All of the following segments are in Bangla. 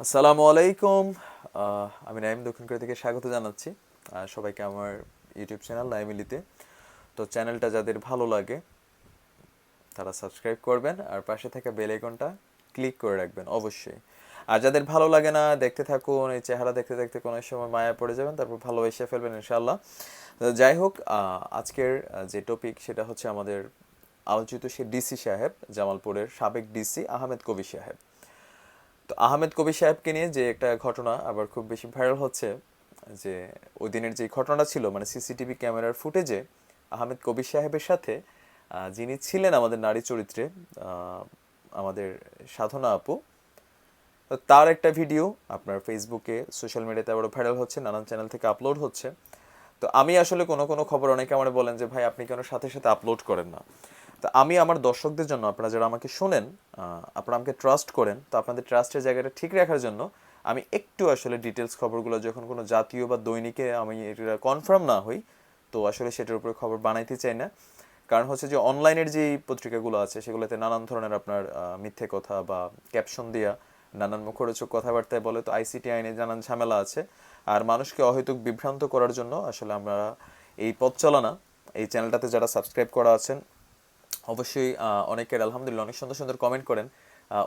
আসসালামু আলাইকুম। আমি নাইম দক্ষিণ কোরিয়া থেকে স্বাগত জানাচ্ছি। সবাইকে আমার ইউটিউব চ্যানেল নাইমিলিতে তো চ্যানেলটা যাদের ভালো লাগে, তারা সাবস্ক্রাইব করবেন আর পাশে থাকা বেল আইকনটা ক্লিক করে রাখবেন অবশ্যই। আর যাদের ভালো লাগে না, দেখতে থাকুন, এই চেহারা দেখতে দেখতে কোনো সময় মায়া পড়ে যাবেন, তারপর ভালোবেসে ফেলবেন ইনশাল্লাহ যাই হোক আজকের যে টপিক সেটা হচ্ছে আমাদের আলোচিত সে ডিসি সাহেব, জামালপুরের সাবেক ডিসি আহমেদ কবি সাহেব। তো আহমেদ কবি সাহেবকে নিয়ে যে একটা ঘটনা আবার খুব বেশি ভাইরাল হচ্ছে, যে ওই দিনের যে ঘটনাটা ছিল মানে সিসিটিভি ক্যামেরার ফুটেজে আহমেদ কবি সাহেবের সাথে যিনি ছিলেন আমাদের নারী চরিত্রে আমাদের সাধনা আপু তার একটা ভিডিও আপনার ফেসবুকে, সোশ্যাল মিডিয়াতে আবারও ভাইরাল হচ্ছে, নানান চ্যানেল থেকে আপলোড হচ্ছে। তো আমি আসলে কোনো কোনো খবর অনেকে আমার বলেন যে, ভাই, আপনি কেন সাথে সাথে আপলোড করেন না? তো আমি আমার দর্শকদের জন্য, আপনারা যারা আমাকে শোনেন আপনারা আমাকে ট্রাস্ট করেন, তো আপনাদের ট্রাস্টের জায়গাটা ঠিক রাখার জন্য আমি একটু আসলে ডিটেলস খবরগুলো যখন কোনো জাতীয় বা দৈনিকে আমি এটা কনফার্ম না হই, তো আসলে সেটার উপরে খবর বানাইতে চাই না। কারণ হচ্ছে যে অনলাইনের যে পত্রিকাগুলো আছে, সেগুলোতে নানান ধরনের আপনার মিথ্যে কথা বা ক্যাপশন দেওয়া নানান মুখরোচক কথাবার্তায় বলে, তো আইসিটি আইনে নানান ঝামেলা আছে। আর মানুষকে অহেতুক বিভ্রান্ত করার জন্য আসলে আমরা এই পথ চলনা এই চ্যানেলটাতে যারা সাবস্ক্রাইব করা আছেন অবশ্যই অনেকের আলহামদুলিল্লাহ অনেক সুন্দর সুন্দর কমেন্ট করেন।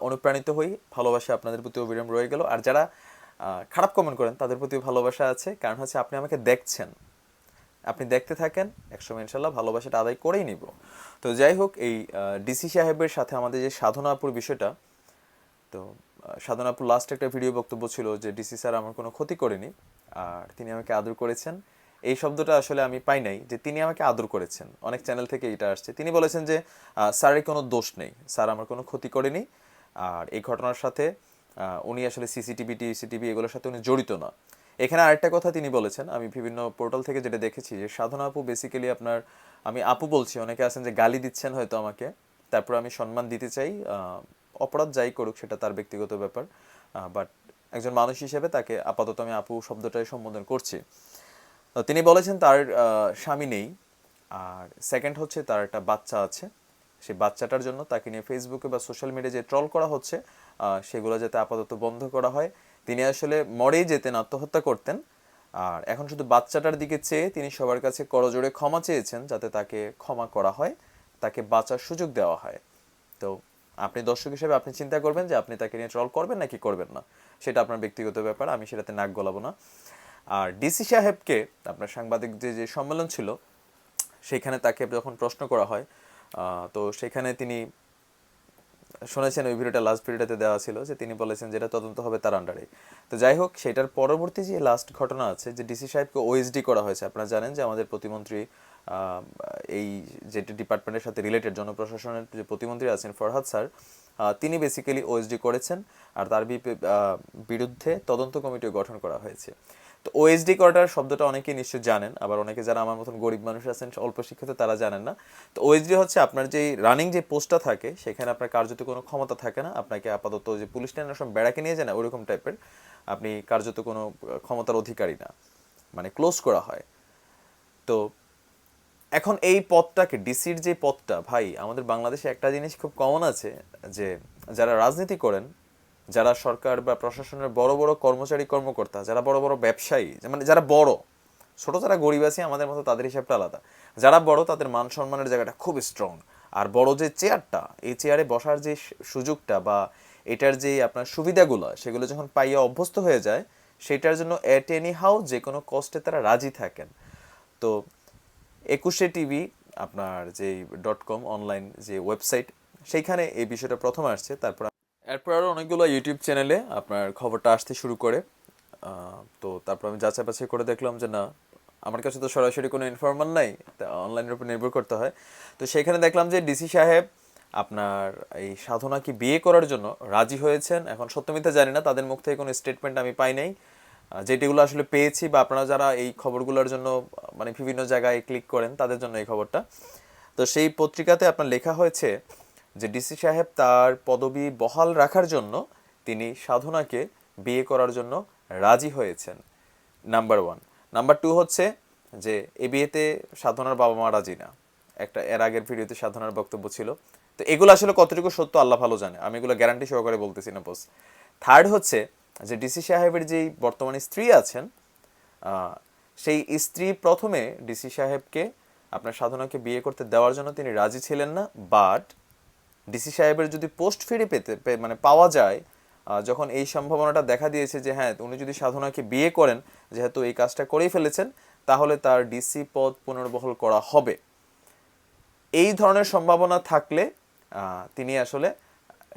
অনুপ্রাণিত হই, ভালোবাসা আপনাদের প্রতি অবিরাম রয়ে গেল। আর যারা খারাপ কমেন্ট করেন, তাদের প্রতি ভালোবাসা আছে। কারণ হচ্ছে আপনি আমাকে দেখছেন। আপনি দেখতে থাকেন, একসময় ইনশাল্লাহ ভালোবাসাটা আদায় করেই নিব। তো যাই হোক, এই ডিসি সাহেবের সাথে আমাদের যে সাধনাপুর বিষয়টা, তো সাধনাপুর লাস্ট একটা ভিডিও বক্তব্য ছিল যে ডিসি স্যার আমার কোনো ক্ষতি করেনি। আর তিনি আমাকে আদর করেছেন। এই শব্দটা আসলে আমি পাই নাই যে তিনি আমাকে আদর করেছেন। অনেক চ্যানেল থেকে এটা আসছে। তিনি বলেছেন যে স্যারের কোনো দোষ নেই। স্যার আমার কোনো ক্ষতি করেনি। আর এই ঘটনার সাথে উনি আসলে সিসিটিভি টিসিটিভি এগুলোর সাথে উনি জড়িত না। এখানে আরেকটা কথা তিনি বলেছেন, আমি বিভিন্ন পোর্টাল থেকে যেটা দেখেছি যে, সাধনা আপু বেসিক্যালি আপনার, আমি আপু বলছি, অনেকে আছেন যে গালি দিচ্ছেন হয়তো আমাকে। তারপর আমি সম্মান দিতে চাই অপরাধ যাই করুক সেটা তার ব্যক্তিগত ব্যাপার। বাট একজন মানুষ হিসেবে তাকে আপাতত আমি আপু শব্দটাই সম্বোধন করছি। তিনি বলেছেন তার স্বামী নেই। আর সেকেন্ড হচ্ছে তার একটা বাচ্চা আছে। সেই বাচ্চাটার জন্য তাকে নিয়ে ফেসবুকে বা সোশ্যাল মিডিয়ায় যে ট্রল করা হচ্ছে সেগুলো যাতে আপাতত বন্ধ করা হয়। তিনি আসলে মরেই যেতেন, আত্মহত্যা করতেন। আর এখন শুধু বাচ্চাটার দিকে চেয়ে তিনি সবার কাছে করজোড়ে ক্ষমা চেয়েছেন, যাতে তাকে ক্ষমা করা হয়, তাকে বাঁচার সুযোগ দেওয়া হয়। তো আপনি দর্শক হিসেবে আপনি চিন্তা করবেন যে আপনি তাকে নিয়ে ট্রল করবেন নাকি করবেন না? সেটা আপনার ব্যক্তিগত ব্যাপার, আমি সেটাতে নাক গলাবো না। আর ডিসি সাহেবকে আপনার সাংবাদিক যে সম্মেলন ছিল, সেখানে তাকে যখন প্রশ্ন করা হয় তো সেখানে তিনি শুনেছেন ওই ভিডিওটা লাস্ট ভিডিওটাতে দেওয়া ছিল যে তিনি বলেছেন যেটা তদন্ত হবে তার আন্ডারে তো যাই হোক, সেটার পরবর্তী যে লাস্ট ঘটনা আছে, যে ডিসি সাহেবকে ওএসডি করা হয়েছে, আপনারা জানেন যে আমাদের প্রতিমন্ত্রী এই যেটি ডিপার্টমেন্টের সাথে রিলেটেড জনপ্রশাসনের যে প্রতিমন্ত্রী আছেন ফরহাদ স্যার তিনি বেসিক্যালি ওএসডি করেছেন, আর তার বিরুদ্ধে তদন্ত কমিটিও গঠন করা হয়েছে। তো ওএসডি করাটার শব্দটা অনেকেই নিশ্চয়ই জানেন, আবার অনেকে যারা আমার মতন গরিব মানুষ আছেন, অল্প শিক্ষিত তারা জানেন না। তো ওএসডি হচ্ছে আপনার যে রানিং যে পোস্টটা থাকে, সেখানে আপনার কার্যত কোনো ক্ষমতা থাকে না। আপনাকে আপাতত যে পুলিশ লাইনের সময় বেড়াকে নিয়ে যায় না ওরকম টাইপের আপনি কার্যত কোনো ক্ষমতার অধিকারী না মানে ক্লোজ করা হয়। তো এখন এই পদটাকে ডিসির যে পদটা, ভাই, আমাদের বাংলাদেশে একটা জিনিস খুব কমন আছে যে যারা রাজনীতি করেন যারা সরকার বা প্রশাসনের বড় বড় কর্মচারী, কর্মকর্তা, যারা বড় বড় ব্যবসায়ী মানে যারা বড়, ছোট যারা গরিব আছে, আমাদের মতো তাদের হিসাবটা আলাদা। যারা বড়, তাদের মান সম্মানের জায়গাটা খুব স্ট্রং আর বড় যে চেয়ারটা এই চেয়ারে বসার যে সুযোগটা বা এটার যে আপনার সুবিধাগুলো, সেগুলো যখন পাইয়া অভ্যস্ত হয়ে যায়, সেটার জন্য এট এনি হাউ যে কোনো কষ্টে তারা রাজি থাকেন। তো একুশে টিভি আপনার যে ডট কম অনলাইন যে ওয়েবসাইট সেইখানে এই বিষয়টা প্রথম আসছে, তারপর এরপর আরও অনেকগুলো ইউটিউব চ্যানেলে আপনার খবরটা আসতে শুরু করে। তো তারপর আমি যাচাই বাছাই করে দেখলাম যে না, আমার কাছে তো সরাসরি কোনো ইনফরমার নাই অনলাইনের উপর নির্ভর করতে হয়। তো সেখানে দেখলাম যে ডিসি সাহেব আপনার এই সাধনাকে বিয়ে করার জন্য রাজি হয়েছেন? এখন সত্যমিথ্যা জানি না, তাদের মুখ থেকে কোনো স্টেটমেন্ট আমি পাই নাই। যেটিগুলো আসলে পেয়েছি বা আপনারা যারা এই খবরগুলোর জন্য মানে বিভিন্ন জায়গায় ক্লিক করেন, তাদের জন্য এই খবরটা। তো সেই পত্রিকাতে আপনার লেখা হয়েছে যে ডিসি সাহেব তার পদবি বহাল রাখার জন্য তিনি সাধনাকে বিয়ে করার জন্য রাজি হয়েছেন নাম্বার ওয়ান নাম্বার টু হচ্ছে যে এ বিয়েতে সাধনার বাবা মা রাজি না। একটা এর আগের ভিডিওতে সাধনার বক্তব্য ছিল। তো এগুলো আসলে কতটুকু সত্য আল্লাহ ভালো জানে। আমি এগুলো গ্যারান্টি সহকারে বলতেছি না বস থার্ড হচ্ছে যে ডিসি সাহেবের যেই বর্তমানে স্ত্রী আছেন সেই স্ত্রী প্রথমে ডিসি সাহেবকে আপনার সাধনাকে বিয়ে করতে দেওয়ার জন্য তিনি রাজি ছিলেন না বাট ডিসি সাহেবের যদি পোস্ট ফিরে পেতে মানে পাওয়া যায় যখন এই সম্ভাবনাটা দেখা দিয়েছে যে হ্যাঁ উনি যদি সাধনাকে বিয়ে করেন, যেহেতু এই কাজটা করেই ফেলেছেন, তাহলে তার ডিসি পদ পুনর্বহল করা হবে। এই ধরনের সম্ভাবনা থাকলে তিনি আসলে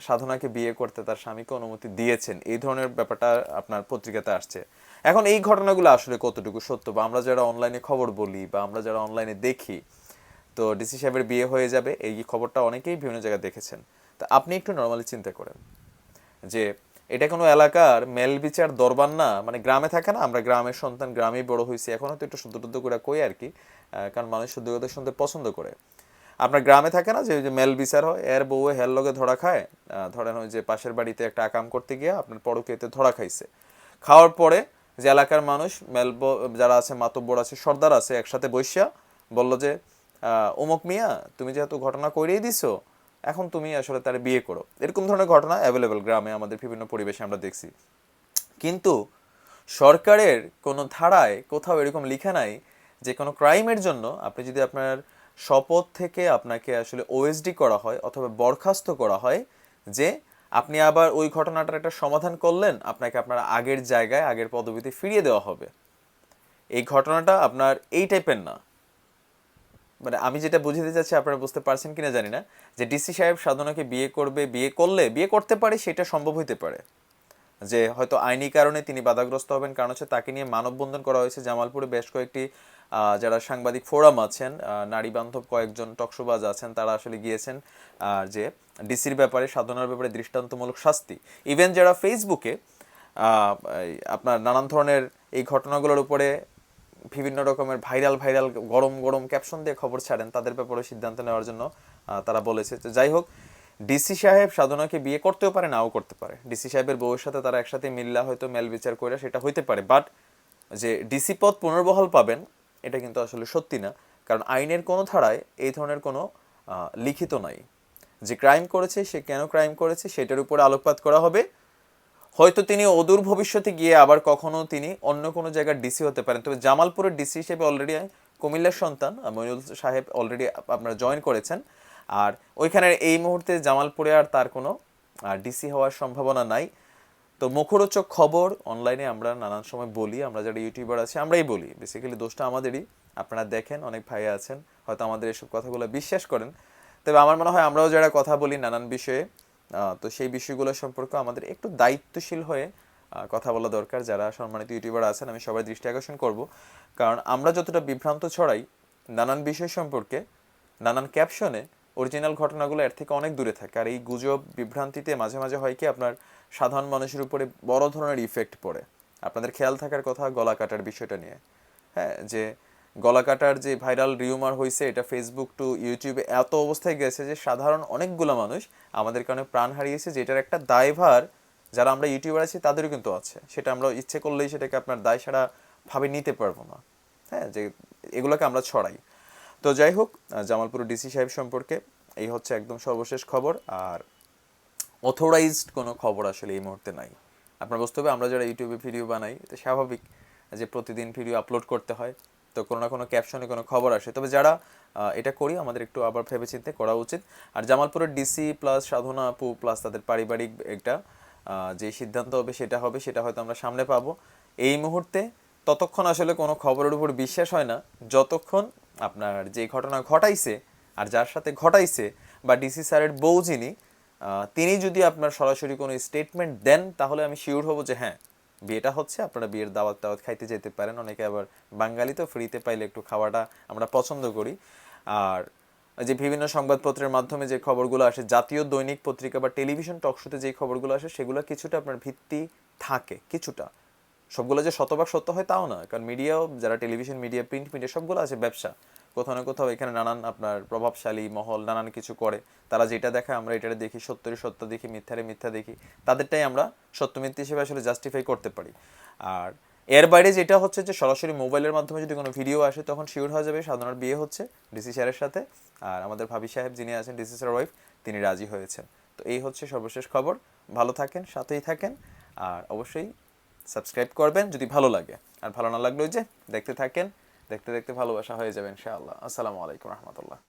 সাধনাকে বিয়ে করতে তার স্বামীকে অনুমতি দিয়েছেন। এই ধরনের ব্যাপারটা আপনার পত্রিকাতে আসছে। এখন এই ঘটনাগুলো আসলে কতটুকু সত্য? বা আমরা যারা অনলাইনে খবর বলি, বা আমরা যারা অনলাইনে দেখি তো ডিসি সাহেবের বিয়ে হয়ে যাবে, এই খবরটা অনেকেই বিভিন্ন জায়গায় দেখেছেন। তা আপনি একটু নর্মালি চিন্তা করেন যে এটা কোনো এলাকার মেল বিচার দরবার না মানে গ্রামে থাকে না, আমরা গ্রামের সন্তান, গ্রামেই বড় হয়েছি এখনও তো একটু শুদ্ধ টুদ্ধ করে কই আর কি কারণ মানুষ শুদ্ধ কথা শুনতে পছন্দ করে। আপনার গ্রামে থাকে না যে মেল বিচার হয়, এর বউ হের লগে ধরা খায় ধরেন ওই যে পাশের বাড়িতে একটা আকাম করতে গিয়ে আপনার পরকীয়তে ধরা খাইছে। খাওয়ার পরে যে এলাকার মানুষ, মেল যারা আছে, মাতব্বর আছে, সর্দার আছে, একসাথে বৈশা বলল যে অমুক মিয়া, তুমি যেহেতু ঘটনা করিয়ে দিছো, এখন তুমি আসলে তার বিয়ে করো। এরকম ধরনের ঘটনা অ্যাভেলেবেল গ্রামে, আমাদের বিভিন্ন পরিবেশে আমরা দেখছি। কিন্তু সরকারের কোনো ধারায় কোথাও এরকম লিখা নাই যে কোনো ক্রাইমের জন্য আপনি যদি আপনার শপথ থেকে আপনাকে আসলে ওএসডি করা হয় অথবা বরখাস্ত করা হয় যে আপনি আবার ওই ঘটনাটার একটা সমাধান করলেন, আপনাকে আপনার আগের জায়গায় আগের পদবিতে ফিরিয়ে দেওয়া হবে। এই ঘটনাটা আপনার এই টাইপের না। মানে আমি যেটা বুঝতে চাচ্ছি, আপনারা বুঝতে পারছেন কিনা জানি না, যে ডিসি সাহেব সাধনাকে বিয়ে করবে, বিয়ে করলে, বিয়ে করতে পারে, সেটা সম্ভব হইতে পারে। যে হয়তো আইনি কারণে তিনি বাধাগ্রস্ত হবেন, কারণ হচ্ছে তাকে নিয়ে মানববন্ধন করা হয়েছে জামালপুরে। বেশ কয়েকটি যারা সাংবাদিক ফোরাম আছেন নারী বান্ধব কয়েকজন টকশোবাজ আছেন, তারা আসলে গিয়েছেন, আর যে ডিসির ব্যাপারে, সাধনার ব্যাপারে দৃষ্টান্তমূলক শাস্তি। ইভেন যারা ফেসবুকে আপনার নানান ধরনের এই ঘটনাগুলোর উপরে বিভিন্ন রকমের ভাইরাল ভাইরাল গরম গরম ক্যাপশন দিয়ে খবর ছাড়েন, তাদের ব্যাপারে সিদ্ধান্ত নেওয়ার জন্য তারা বলেছে। তো যাই হোক ডিসি সাহেব সাধনাকে বিয়ে করতেও পারে, নাও করতে পারে। ডিসি সাহেবের বউয়ের সাথে তারা একসাথে মিল্লা হয়তো মেল বিচার করে সেটা হইতে পারে। বাট যে ডিসি পদ পুনর্বহাল পাবেন, এটা কিন্তু আসলে সত্যি না। কারণ আইনের কোনো ধারায় এই ধরনের কোনো লিখিত নাই। যে ক্রাইম করেছে, সে কেন ক্রাইম করেছে, সেটার উপরে আলোকপাত করা হবে। হয়তো তিনি অদূর ভবিষ্যতে গিয়ে আবার কখনো তিনি অন্য কোনো জায়গার ডিসি হতে পারেন। তবে জামালপুরের ডিসি হিসেবে অলরেডি কুমিল্লার সন্তান মইনুল সাহেব অলরেডি আপনারা জয়েন করেছেন। আর ওইখানে এই মুহূর্তে জামালপুরে আর তার কোনো ডিসি হওয়ার সম্ভাবনা নাই। তো মুখরোচক খবর অনলাইনে আমরা নানান সময় বলি, আমরা যারা ইউটিউবার আছি আমরাই বলি। বেসিক্যালি দোষটা আমাদেরই। আপনারা দেখেন, অনেক ভাই আছেন, হয়তো আমাদের এসব কথাগুলো বিশ্বাস করেন। তবে আমার মনে হয় আমরাও যারা কথা বলি নানান বিষয়ে তো সেই বিষয়গুলো সম্পর্কে আমাদের একটু দায়িত্বশীল হয়ে কথা বলা দরকার। যারা সম্মানিত ইউটিউবার আছেন, আমি সবাই দৃষ্টি আকর্ষণ করব। কারণ আমরা যতটা বিভ্রান্ত ছড়াই নানান বিষয় সম্পর্কে, নানান ক্যাপশনে অরিজিনাল ঘটনাগুলো এর থেকে অনেক দূরে থাকে। আর এই গুজব বিভ্রান্তিতে মাঝে মাঝে হয় কি, আপনার সাধারণ মানুষের উপরে বড় ধরনের ইফেক্ট পড়ে। আপনাদের খেয়াল থাকার কথা গলা কাটার বিষয়টা নিয়ে। হ্যাঁ যে গলা কাটার যে ভাইরাল রিউমার হয়েছে এটা ফেসবুক টু ইউটিউবে এত অবস্থায় গেছে যে সাধারণ অনেকগুলো মানুষ আমাদের কারণে প্রাণ হারিয়েছে, যেটার একটা দায়ভার যারা আমরা ইউটিউবার আছি তাদেরও কিন্তু আছে। সেটা আমরা ইচ্ছে করলেই সেটাকে আপনার দায় সারা ভাবে নিতে পারব না। হ্যাঁ যে এগুলোকে আমরা ছড়াই। তো যাই হোক জামালপুর ডিসি সাহেব সম্পর্কে এই হচ্ছে একদম সর্বশেষ খবর, আর অথরাইজড কোনো খবর আসলে এই মুহূর্তে নাই। আপনার বুঝতে হবে, আমরা যারা ইউটিউবে ভিডিও বানাই তো স্বাভাবিক যে প্রতিদিন ভিডিও আপলোড করতে হয়। তো কোনো না কোনো ক্যাপশনে কোনো খবর আসে। তবে যারা এটা করি, আমাদের একটু আবার ভেবেচিন্তে করা উচিত। আর জামালপুরের ডিসি প্লাস সাধনা পু প্লাস তাদের পারিবারিক একটা যে সিদ্ধান্ত হবে সেটা হবে, সেটা হয়তো আমরা সামনে পাবো। এই মুহূর্তে ততক্ষণ আসলে কোনো খবরের উপর বিশ্বাস হয় না। যতক্ষণ আপনার যে ঘটনা ঘটাইছে আর যার সাথে ঘটাইছে বা ডিসি স্যারের বউ যিনি তিনি যদি আপনার সরাসরি কোনো স্টেটমেন্ট দেন, তাহলে আমি শিওর হব যে হ্যাঁ বিয়েটা হচ্ছে, আপনারা বিয়ের দাওয়াত দাওয়াত খাইতে যেতে পারেন। অনেকে আবার বাঙালি তো ফ্রিতে পাইলে একটু খাওয়াটা আমরা পছন্দ করি। আর যে বিভিন্ন সংবাদপত্রের মাধ্যমে যে খবরগুলো আসে, জাতীয় দৈনিক পত্রিকা বা টেলিভিশন টকশোতে যে খবরগুলো আসে, সেগুলো কিছুটা আপনার ভিত্তি থাকে, কিছুটা। সবগুলো যে শতভাগ সত্য হয় তাও না কারণ মিডিয়াও যারা টেলিভিশন মিডিয়া প্রিন্ট মিডিয়া সবগুলো আছে ব্যবসা। কোথাও না কোথাও এখানে নানান আপনার প্রভাবশালী মহল, নানান কিছু করে। তারা যেটা দেখায় আমরা এটা দেখি, সত্যরে সত্য দেখি, মিথ্যারে মিথ্যা দেখি। তাদেরটাই আমরা সত্য মিথ্যা হিসেবে আসলে জাস্টিফাই করতে পারি। আর এর বাইরে যেটা হচ্ছে যে সরাসরি মোবাইলের মাধ্যমে যদি কোনো ভিডিও আসে, তখন শিওর হয়ে যাবে সাধনার বিয়ে হচ্ছে ডিসি স্যারের সাথে। আর আমাদের ভাবি সাহেব যিনি আছেন, ডিসি স্যার ওয়াইফ তিনি রাজি হয়েছেন। তো এই হচ্ছে সর্বশেষ খবর। ভালো থাকেন, সাথেই থাকেন। আর অবশ্যই সাবস্ক্রাইব করবেন যদি ভালো লাগে। আর ভালো না লাগলে যে দেখতে থাকেন। দেখতে দেখতে ভালোবাসা হয়ে যাবে ইনশাআল্লাহ। আসসালামু আলাইকুম রহমতুল্লাহ।